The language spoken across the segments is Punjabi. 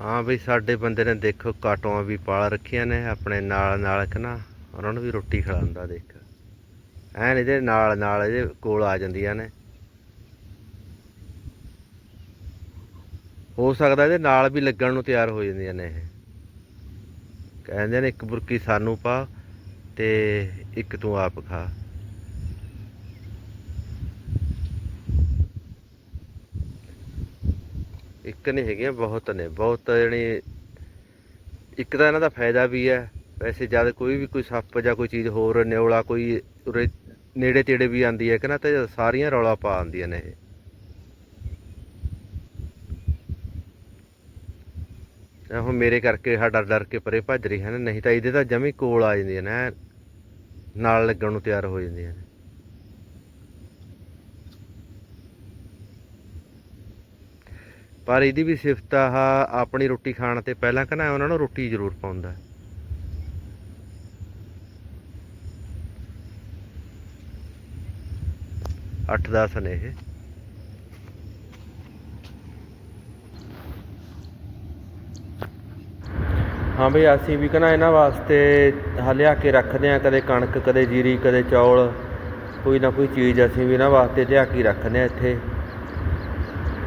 ਹਾਂ ਬਈ, ਸਾਡੇ ਬੰਦੇ ਨੇ ਦੇਖੋ ਕਾਟੋਆਂ ਵੀ ਪਾਲ ਰੱਖੀਆਂ ਨੇ ਆਪਣੇ ਨਾਲ ਨਾਲ ਕਿ ਨਾ, ਉਹਨਾਂ ਨੂੰ ਵੀ ਰੋਟੀ ਖਿਲਾਉਂਦਾ ਦੇਖ। ਐਨ ਇਹਦੇ ਨਾਲ ਨਾਲ ਇਹਦੇ ਕੋਲ ਆ ਜਾਂਦੀਆਂ ਨੇ। ਹੋ ਸਕਦਾ ਇਹਦੇ ਨਾਲ ਵੀ ਲੱਗਣ ਨੂੰ ਤਿਆਰ ਹੋ ਜਾਂਦੀਆਂ ਨੇ ਇਹ। ਕਹਿੰਦੇ ਨੇ ਇੱਕ ਬੁਰਕੀ ਸਾਨੂੰ ਪਾ ਤੇ ਇੱਕ ਤੂੰ ਆਪ ਖਾ। ਇੱਕ ਨਹੀਂ ਹੈਗੀਆਂ, ਬਹੁਤ ਨੇ, ਬਹੁਤ ਜਣੀ ਇੱਕ ਤਾਂ ਇਹਨਾਂ ਦਾ ਫਾਇਦਾ ਵੀ ਹੈ, ਵੈਸੇ ਜਦ ਕੋਈ ਵੀ ਕੋਈ ਸੱਪ ਜਾਂ ਕੋਈ ਚੀਜ਼ ਹੋਰ ਨਿਉਲਾ ਕੋਈ ਉਰੇ ਨੇੜੇ ਤੇੜੇ ਵੀ ਆਂਦੀ ਹੈ ਕਿ ਨਾ ਤੇ ਸਾਰੀਆਂ ਰੌਲਾ ਪਾ ਆਂਦੀਆਂ ਨੇ ਇਹ। ਹੁਣ ਮੇਰੇ ਕਰਕੇ ਸਾਡਾ ਡਰ ਡਰ ਕੇ ਪਰੇ ਭੱਜ ਰਹੀ ਹਨ ਨਹੀਂ ਤਾਂ ਇਹਦੇ ਤਾਂ ਜਮੀ ਕੋਲ ਆ ਜਾਂਦੀਆਂ ਨੇ ਨਾਲ ਲੱਗਣ ਨੂੰ ਤਿਆਰ ਹੋ ਜਾਂਦੀਆਂ ਨੇ। ਪਰ ਇਹਦੀ ਵੀ ਸਿਫਤ ਆ ਆਪਣੀ ਰੋਟੀ ਖਾਣ ਤੇ ਪਹਿਲਾਂ ਕਹਿੰਦਾ ਉਹਨਾਂ ਨੂੰ ਰੋਟੀ ਜ਼ਰੂਰ ਪਾਉਂਦਾ। ਅੱਠ 10 ਨੇ ਇਹ। ਹਾਂ ਬਈ, ਅਸੀਂ ਵੀ ਕਹਿੰਦਾ ਇਹਨਾਂ ਵਾਸਤੇ ਹਲਿਆ ਕੇ ਰੱਖਦੇ ਆ ਕਦੇ ਕਣਕ, ਕਦੇ ਜੀਰੀ, ਕਦੇ ਚੌਲ। ਕੋਈ ਨਾ ਕੋਈ ਚੀਜ਼ ਅਸੀਂ ਵੀ ਇਹਨਾਂ ਵਾਸਤੇ ਲਿਆ ਕੇ ਰੱਖਦੇ ਆ ਇੱਥੇ।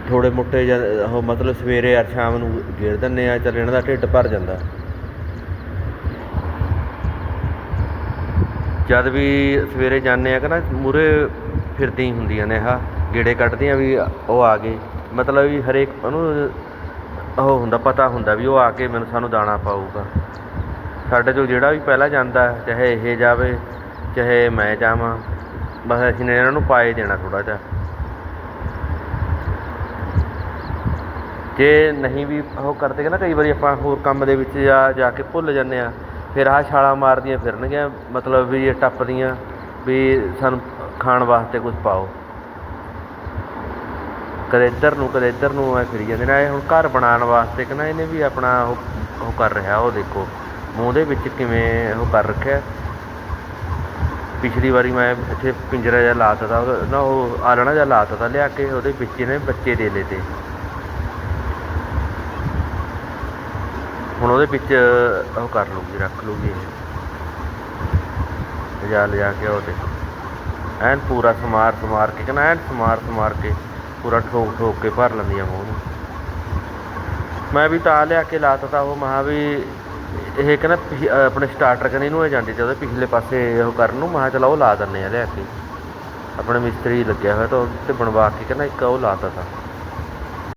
ਥੋੜੇ ਮੋਟੇ ਜਾਂ ਉਹ ਮਤਲਬ ਸਵੇਰੇ ਆ ਸ਼ਾਮ ਨੂੰ ਗੇਰ ਦਿੰਨੇ ਆ ਚੱਲ ਇਹਨਾਂ ਦਾ ਢਿੱਡ ਭਰ ਜਾਂਦਾ। ਜਦ ਵੀ ਸਵੇਰੇ ਜਾਂਦੇ ਆ ਕਿ ਨਾ ਮੂਰੇ ਫਿਰਦੀ ਹੁੰਦੀਆਂ ਨੇ ਆਹ, ਗੇੜੇ ਕੱਢਦੀਆਂ ਵੀ ਉਹ ਆ ਗਏ। ਮਤਲਬ ਵੀ ਹਰੇਕ ਉਹਨੂੰ, ਉਹ ਹੁੰਦਾ, ਪਤਾ ਹੁੰਦਾ ਵੀ ਉਹ ਆ ਕੇ ਮੈਨੂੰ ਸਾਨੂੰ ਦਾਣਾ ਪਾਊਗਾ। ਸਾਡੇ ਚੋਂ ਜਿਹੜਾ ਵੀ ਪਹਿਲਾਂ ਜਾਂਦਾ, ਚਾਹੇ ਇਹ ਜਾਵੇ, ਚਾਹੇ ਮੈਂ ਜਾਵਾਂ, ਬਸ ਅਸੀਂ ਨੇ ਇਹਨਾਂ ਨੂੰ ਪਾਏ ਦੇਣਾ ਥੋੜਾ ਜਿਹਾ। ਜੇ ਨਹੀਂ ਵੀ ਉਹ ਕਰਦੇ ਕਿ ਨਾ ਕਈ ਵਾਰੀ ਆਪਾਂ ਹੋਰ ਕੰਮ ਦੇ ਵਿੱਚ ਜਾ ਜਾ ਕੇ ਭੁੱਲ ਜਾਂਦੇ ਹਾਂ, ਫਿਰ ਆਹ ਛਾਲਾਂ ਮਾਰਦੀਆਂ ਫਿਰਨਗੀਆਂ, ਮਤਲਬ ਵੀ ਇਹ ਟੱਪਦੀਆਂ ਵੀ ਸਾਨੂੰ ਖਾਣ ਵਾਸਤੇ ਕੁਝ ਪਾਓ। ਕਦੇ ਇੱਧਰ ਨੂੰ, ਕਦੇ ਇੱਧਰ ਨੂੰ ਐ ਫਿਰੀ ਜਾਂਦੇ ਨੇ ਇਹ ਹੁਣ ਘਰ ਬਣਾਉਣ ਵਾਸਤੇ ਕਿ ਨਾ ਇਹਨੇ ਵੀ ਆਪਣਾ ਉਹ ਉਹ ਕਰ ਰਿਹਾ, ਉਹ ਦੇਖੋ, ਮੂੰਹ ਦੇ ਵਿੱਚ ਕਿਵੇਂ ਉਹ ਕਰ ਰੱਖਿਆ। ਪਿਛਲੀ ਵਾਰੀ ਮੈਂ ਇੱਥੇ ਪਿੰਜਰਾ ਜਿਹਾ ਲਾ ਤਾ ਉਹਦਾ ਨਾ ਉਹ ਆਲਣਾ ਜਿਹਾ ਲਾ ਤਾ ਲਿਆ ਕੇ ਉਹਦੇ ਵਿੱਚ ਇਹਨੇ ਬੱਚੇ ਦੇ ਲਏ ਤੇ। ਹੁਣ ਉਹਦੇ ਵਿੱਚ, ਉਹ ਕਰ ਲੂਗੀ ਰੱਖ ਲੂਗੀ ਲਿਜਾ ਲਿਜਾ ਕੇ ਉਹ ਦੇਖੋ। ਐਨ ਪੂਰਾ ਸਮਾਰ ਸਮਾਰ ਕੇ, ਕਹਿੰਦਾ ਐਨ ਸਮਾਰ ਸਮਾਰ ਕੇ ਪੂਰਾ ਠੋਕ ਠੋਕ ਕੇ ਭਰ ਲੈਂਦੀਆਂ ਮੂੰਹ ਨੂੰ। ਮੈਂ ਵੀ ਤਾਂ ਲਿਆ ਕੇ ਲਾਤਾ ਤਾ ਉਹ ਮਹਾ ਵੀ ਇਹ ਕਹਿੰਦਾ ਪਿਛ- ਆਪਣੇ ਸਟਾਰਟਰ ਕਹਿੰਦੇ ਨੂੰ ਇਹ ਜਾਂਦੀ ਤੇ ਉਹਦੇ ਪਿਛਲੇ ਪਾਸੇ ਉਹ ਕਰਨ ਨੂੰ ਮਹਾ ਚਲਾ ਉਹ ਲਾ ਦਿੰਨੇ ਆ ਲਿਆ ਕੇ। ਆਪਣੇ ਮਿਸਤਰੀ ਲੱਗਿਆ ਹੋਇਆ ਤਾਂ ਉਹ ਤੇ ਬਣਵਾ ਕੇ ਕਹਿੰਦਾ ਇੱਕ ਉਹ ਲਾਤਾ ਤਾ